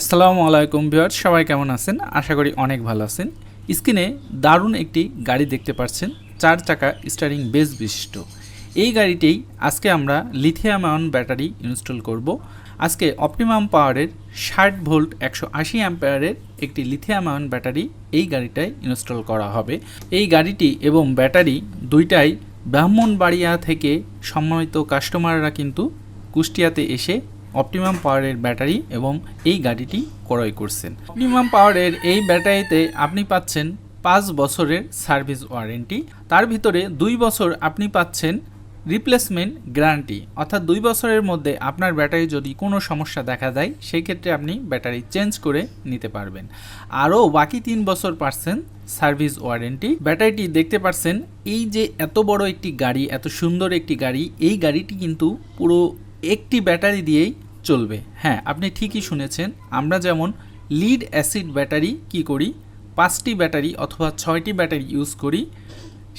আসসালামু আলাইকুম ভিউয়ার্স, সবাই কেমন আছেন? আশা করি অনেক ভালো আছেন। স্ক্রিনে দারুণ একটি গাড়ি দেখতে পাচ্ছেন, চার চাকা স্টারিং বেস বিশিষ্ট। এই গাড়িতেই আজকে আমরা লিথিয়াম আয়ন ব্যাটারি ইনস্টল করব। আজকে অপটিমাম পাওয়ারের ষাট ভোল্ট একশো আশি অ্যাম্পায়ারের একটি লিথিয়াম আয়ন ব্যাটারি এই গাড়িটায় ইনস্টল করা হবে। এই গাড়িটি এবং ব্যাটারি দুইটাই ব্রাহ্মণবাড়িয়া থেকে সম্মানিত কাস্টমাররা কিন্তু কুষ্টিয়াতে এসে অপটিমাম পাওয়ারের ব্যাটারি এবং এই গাড়িটি ক্রয় করছেন। অপটিমাম পাওয়ারের এই ব্যাটারিতে আপনি পাচ্ছেন পাঁচ বছরের সার্ভিস ওয়ারেন্টি। তার ভিতরে দুই বছর আপনি পাচ্ছেন রিপ্লেসমেন্ট গ্যারান্টি। অর্থাৎ দুই বছরের মধ্যে আপনার ব্যাটারি যদি কোনো সমস্যা দেখা দেয় সেই ক্ষেত্রে আপনি ব্যাটারি চেঞ্জ করে নিতে পারবেন। আরও বাকি তিন বছর পাচ্ছেন সার্ভিস ওয়ারেন্টি। ব্যাটারিটি দেখতে পাচ্ছেন, এই যে এত বড় একটি গাড়ি, এত সুন্দর একটি গাড়ি, এই গাড়িটি কিন্তু পুরো একটি ব্যাটারি দিয়েই চলবে। হ্যাঁ আপনি ঠিকই শুনেছেন। আমরা যেমন লিড অ্যাসিড ব্যাটারি কি করি? পাঁচটি ব্যাটারি অথবা ছয়টি ব্যাটারি ইউজ করি,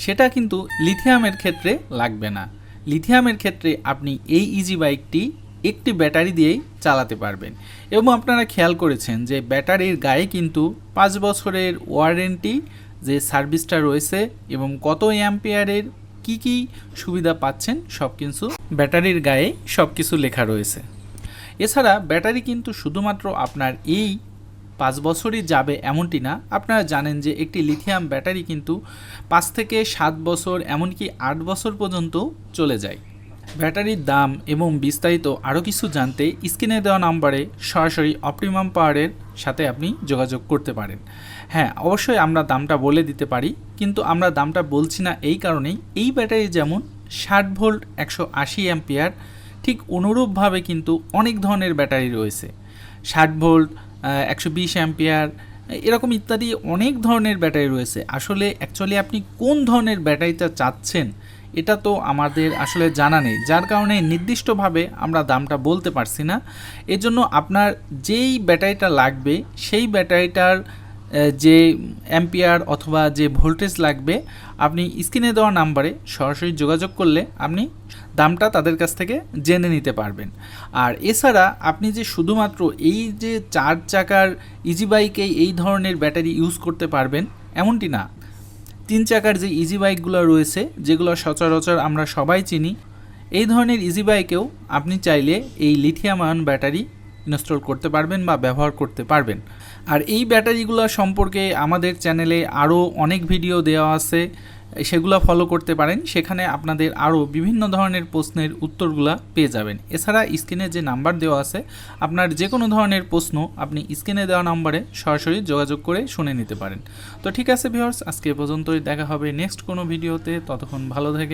সেটা কিন্তু লিথিয়ামের ক্ষেত্রে লাগবে না। লিথিয়ামের ক্ষেত্রে আপনি এই ইজি বাইকটি একটি ব্যাটারি দিয়েই চালাতে পারবেন। এবং আপনারা খেয়াল করেছেন যে ব্যাটারির গায়ে কিন্তু পাঁচ বছরের ওয়ারেন্টি যে সার্ভিসটা রয়েছে এবং কত অ্যাম্পিয়ারের কি কি সুবিধা পাচ্ছেন, সব কিছু ব্যাটারির গায়ে সব কিছু লেখা রয়েছে। এছাড়া ব্যাটারি কিন্তু শুধুমাত্র আপনার এই পাঁচ বছরই যাবে এমনটি না। আপনারা জানেন যে একটি লিথিয়াম ব্যাটারি কিন্তু পাঁচ থেকে সাত বছর এমনকি আট বছর পর্যন্ত চলে যায়। ব্যাটারির দাম এবং বিস্তারিত আরও কিছু জানতে স্ক্রিনে দেওয়া নাম্বারে সরাসরি অপটিমাম পাওয়ারের সাথে আপনি যোগাযোগ করতে পারেন। হ্যাঁ অবশ্যই আমরা দামটা বলে দিতে পারি, কিন্তু আমরা দামটা বলছি না এই কারণেই। এই ব্যাটারি যেমন ষাট ভোল্ট, একশো আশি অ্যাম্পিয়ার ঠিক অনুরূপভাবে কিন্তু অনেক ধরনের ব্যাটারি রয়েছে। ষাট ভোল্ট একশো বিশ অ্যাম্পিয়ার, এরকম ইত্যাদি অনেক ধরনের ব্যাটারি রয়েছে। আসলে অ্যাকচুয়ালি আপনি কোন ধরনের ব্যাটারিটা চাচ্ছেন, এটা তো আমাদের আসলে জানা নেই। যার কারণে নির্দিষ্টভাবে আমরা দামটা বলতে পারছি না। এজন্য আপনার যেই ব্যাটারিটা লাগবে, সেই ব্যাটারিটার যে অ্যাম্পিয়ার অথবা যে ভোল্টেজ লাগবে, আপনি স্ক্রিনে দেওয়া নাম্বারে সরাসরি যোগাযোগ করলে আপনি দামটা তাদের কাছ থেকে জেনে নিতে পারবেন। আর এছাড়া আপনি যে শুধুমাত্র এই যে চার চাকার ইজি বাইকেই এই ধরনের ব্যাটারি ইউজ করতে পারবেন, এমনটি না। তিন চাকার যে ইজি বাইকগুলো রয়েছে, যেগুলো সচরাচর আমরা সবাই চিনি, এই ধরনের ইজি বাইকেও আপনি চাইলে এই লিথিয়াম আয়ন ব্যাটারি ইনস্টল করতে পারবেন বা ব্যবহার করতে পারবেন। আর এই ব্যাটারিগুলো সম্পর্কে আমাদের চ্যানেলে আরও অনেক ভিডিও দেওয়া আছে, সেগুলো ফলো করতে পারেন। সেখানে আপনাদের আরও বিভিন্ন ধরনের প্রশ্নের উত্তরগুলো পেয়ে যাবেন। এছাড়া স্ক্রিনে যে নাম্বার দেওয়া আছে, আপনার যে কোনো ধরনের প্রশ্ন আপনি স্ক্রিনে দেওয়া নাম্বারে সরাসরি যোগাযোগ করে শুনে নিতে পারেন। তো ঠিক আছে ভিউয়ার্স, আজকে পর্যন্তই। দেখা হবে নেক্সট কোনো ভিডিওতে। ততক্ষণ ভালো থেকে